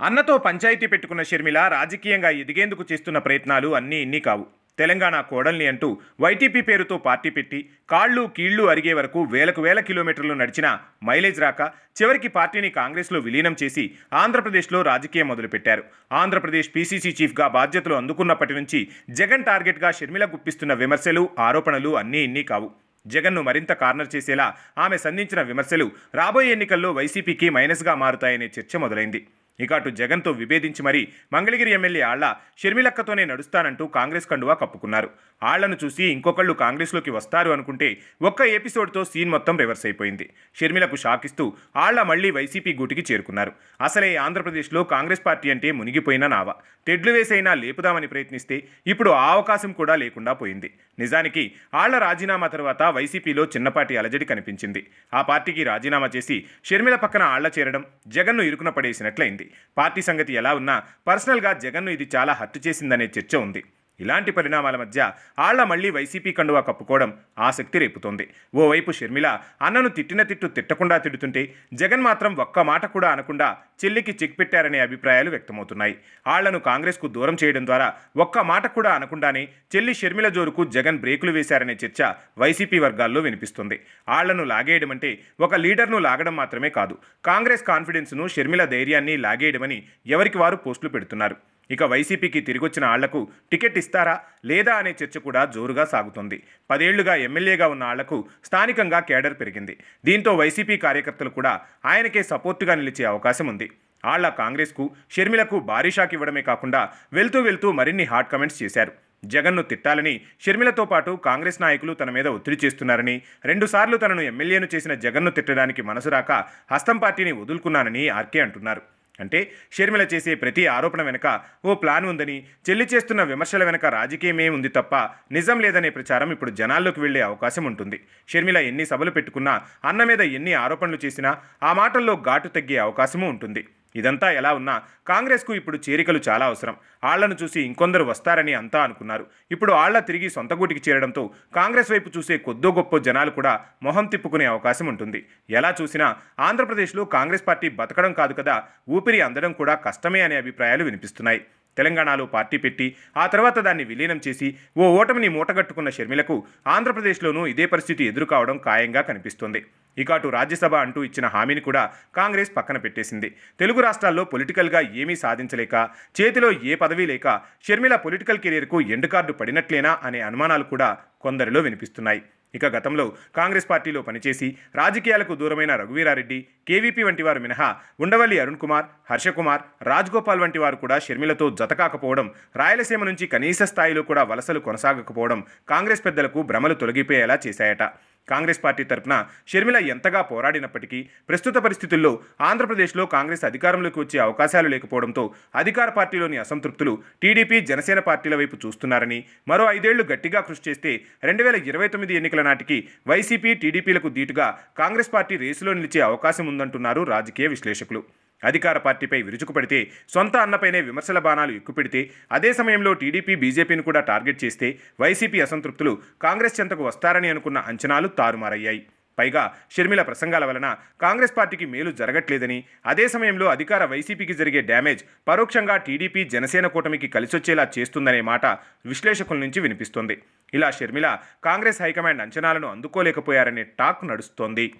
అన్నతో పంచాయతీ పెట్టుకున్న షర్మిల రాజకీయంగా ఎదిగేందుకు చేస్తున్న ప్రయత్నాలు అన్నీ ఇన్ని కావు. తెలంగాణ కోడల్ని అంటూ వైటీపీ పేరుతో పార్టీ పెట్టి కాళ్ళు కీళ్ళు అరిగే వరకు వేలకు వేల కిలోమీటర్లు నడిచిన మైలేజ్ రాక చివరికి పార్టీని కాంగ్రెస్లో విలీనం చేసి ఆంధ్రప్రదేశ్లో రాజకీయం మొదలుపెట్టారు. ఆంధ్రప్రదేశ్ పీసీసీ చీఫ్గా బాధ్యతలు అందుకున్నప్పటి నుంచి జగన్ టార్గెట్గా షర్మిల గుప్పిస్తున్న విమర్శలు ఆరోపణలు అన్నీ ఇన్ని కావు. జగన్ను మరింత కార్నర్ చేసేలా ఆమె సంధించిన విమర్శలు రాబోయే ఎన్నికల్లో వైసీపీకి మైనస్గా మారుతాయనే చర్చ మొదలైంది. ఇక అటు జగన్తో విభేదించి మరీ మంగళగిరి ఎమ్మెల్యే ఆళ్ళ షర్మిలక్కతోనే నడుస్తానంటూ కాంగ్రెస్ కండువా కప్పుకున్నారు. ఆళ్ళను చూసి ఇంకొకళ్ళు కాంగ్రెస్లోకి వస్తారు అనుకుంటే ఒక్క ఎపిసోడ్తో సీన్ మొత్తం రివర్స్ అయిపోయింది. షర్మిలకు షాకిస్తూ ఆళ్ళ మళ్ళీ వైసీపీ గూటికి చేరుకున్నారు. అసలే ఆంధ్రప్రదేశ్లో కాంగ్రెస్ పార్టీ అంటే మునిగిపోయిన నావ. తెడ్లు వేసైనా లేపుదామని ప్రయత్నిస్తే ఇప్పుడు ఆ అవకాశం కూడా లేకుండా పోయింది. నిజానికి ఆళ్ళ రాజీనామా తర్వాత వైసీపీలో చిన్నపాటి అలజడి కనిపించింది. ఆ పార్టీకి రాజీనామా చేసి షర్మిల పక్కన ఆళ్ళ చేరడం జగన్ను ఇరుకున పడేసినట్లయింది. పార్టీ సంగతి ఎలా ఉన్నా పర్సనల్గా జగన్ను ఇది చాలా హర్ట్ చేసిందనే చర్చ ఉంది. ఇలాంటి పరిణామాల మధ్య ఆళ్ళ మళ్ళీ వైసీపీ కండువా కప్పుకోవడం ఆసక్తి రేపుతోంది. ఓవైపు షర్మిల అన్నను తిట్టిన తిట్టు తిట్టకుండా తిడుతుంటే జగన్ మాత్రం ఒక్క మాట కూడా అనకుండా చెల్లికి చెక్ పెట్టారనే అభిప్రాయాలు వ్యక్తమవుతున్నాయి. ఆళ్ళను కాంగ్రెస్కు దూరం చేయడం ద్వారా ఒక్క మాట కూడా అనకుండానే చెల్లి షర్మిల జోరుకు జగన్ బ్రేకులు వేశారనే చర్చ వైసీపీ వర్గాల్లో వినిపిస్తుంది. ఆళ్ళను లాగేయడం అంటే ఒక లీడర్ను లాగడం మాత్రమే కాదు కాంగ్రెస్ కాన్ఫిడెన్స్ను షర్మిల ధైర్యాన్ని లాగేయడమని ఎవరికి వారు పోస్టులు పెడుతున్నారు. ఇక వైసీపీకి తిరిగొచ్చిన ఆళ్ళకు టికెట్ ఇస్తారా లేదా అనే చర్చ కూడా జోరుగా సాగుతోంది. పదేళ్ళుగా ఎమ్మెల్యేగా ఉన్న ఆళ్ళకు స్థానికంగా కేడర్ పెరిగింది. దీంతో వైసీపీ కార్యకర్తలు కూడా ఆయనకే సపోర్టుగా నిలిచే అవకాశం ఉంది. ఆళ్ళ కాంగ్రెస్కు షర్మిలకు భారీ షాక్ ఇవ్వడమే కాకుండా వెళ్తూ వెళ్తూ మరిన్ని హాట్ కమెంట్స్ చేశారు. జగన్ను తిట్టాలని షర్మిలతో పాటు కాంగ్రెస్ నాయకులు తన మీద ఒత్తిడి చేస్తున్నారని రెండుసార్లు తనను ఎమ్మెల్యేను చేసిన జగన్ను తిట్టడానికి మనసు రాక హస్తం పార్టీని వదులుకున్నానని ఆర్కే అంటున్నారు. అంటే షర్మిల చేసే ప్రతి ఆరోపణ వెనుక ఓ ప్లాన్ ఉందని చెల్లి చేస్తున్న విమర్శల వెనుక రాజకీయమే ఉంది తప్ప నిజం లేదనే ప్రచారం ఇప్పుడు జనాల్లోకి వెళ్ళే అవకాశం ఉంటుంది. షర్మిల ఎన్ని సభలు పెట్టుకున్నా అన్న మీద ఎన్ని ఆరోపణలు చేసినా ఆ మాటల్లో ఘాటు తగ్గే అవకాశమూ ఉంటుంది. ఇదంతా ఎలా ఉన్నా కాంగ్రెస్కు ఇప్పుడు చేరికలు చాలా అవసరం. ఆళ్ళను చూసి ఇంకొందరు వస్తారని అంతా అనుకున్నారు. ఇప్పుడు ఆళ్ళ తిరిగి సొంత గూటికి చేరడంతో కాంగ్రెస్ వైపు చూసే కొద్దో గొప్ప జనాలు కూడా మొహం తిప్పుకునే అవకాశం ఉంటుంది. ఎలా చూసినా ఆంధ్రప్రదేశ్లో కాంగ్రెస్ పార్టీ బతకడం కాదు కదా ఊపిరి అందడం కూడా కష్టమే అనే అభిప్రాయాలు వినిపిస్తున్నాయి. తెలంగాణలో పార్టీ పెట్టి ఆ తర్వాత దాన్ని విలీనం చేసి ఓ ఓటమిని మూటగట్టుకున్న షర్మిలకు ఆంధ్రప్రదేశ్లోనూ ఇదే పరిస్థితి ఎదురుకావడం ఖాయంగా కనిపిస్తుంది. ఇక అటు రాజ్యసభ అంటూ ఇచ్చిన హామీని కూడా కాంగ్రెస్ పక్కన పెట్టేసింది. తెలుగు రాష్ట్రాల్లో పొలిటికల్గా ఏమీ సాధించలేక చేతిలో ఏ పదవి లేక షర్మిల పొలిటికల్ కెరీర్కు ఎండ్ కార్డు పడినట్లేనా అనే అనుమానాలు కూడా కొందరిలో వినిపిస్తున్నాయి. ఇక గతంలో కాంగ్రెస్ పార్టీలో పనిచేసి రాజకీయాలకు దూరమైన రఘువీరారెడ్డి కేవీపీ వంటి వారు మినహా ఉండవల్లి అరుణ్ కుమార్ హర్షకుమార్ రాజ్గోపాల్ వంటి వారు కూడా షర్మిలతో జతకాకపోవడం రాయలసీమ నుంచి కనీస స్థాయిలో కూడా వలసలు కొనసాగకపోవడం కాంగ్రెస్ పెద్దలకు భ్రమలు తొలగిపోయేలా చేశాయట. కాంగ్రెస్ పార్టీ తరపున షర్మిల ఎంతగా పోరాడినప్పటికీ ప్రస్తుత పరిస్థితుల్లో ఆంధ్రప్రదేశ్లో కాంగ్రెస్ అధికారంలోకి వచ్చే అవకాశాలు లేకపోవడంతో అధికార పార్టీలోని అసంతృప్తులు టీడీపీ జనసేన పార్టీల వైపు చూస్తున్నారని మరో ఐదేళ్ళు గట్టిగా కృషి చేస్తే రెండు వేల ఇరవై తొమ్మిది ఎన్నికల నాటికి వైసీపీ టీడీపీలకు దీటుగా కాంగ్రెస్ పార్టీ రేసులో నిలిచే అవకాశం ఉందంటున్నారు రాజకీయ విశ్లేషకులు. అధికార పార్టీపై విరుచుకుపడితే సొంత అన్నపైనే విమర్శల బాణాలు ఎక్కుపెడితే అదే సమయంలో టీడీపీ బీజేపీని కూడా టార్గెట్ చేస్తే వైసీపీ అసంతృప్తులు కాంగ్రెస్ చెంతకు వస్తారని అనుకున్న అంచనాలు తారుమారయ్యాయి. పైగా షర్మిల ప్రసంగాల వలన కాంగ్రెస్ పార్టీకి మేలు జరగట్లేదని అదే సమయంలో అధికార వైసీపీకి జరిగే డ్యామేజ్ పరోక్షంగా టీడీపీ జనసేన కూటమికి కలిసొచ్చేలా చేస్తుందనే మాట విశ్లేషకుల నుంచి వినిపిస్తోంది. ఇలా షర్మిల కాంగ్రెస్ హైకమాండ్ అంచనాలను అందుకోలేకపోయారనే టాక్ నడుస్తోంది.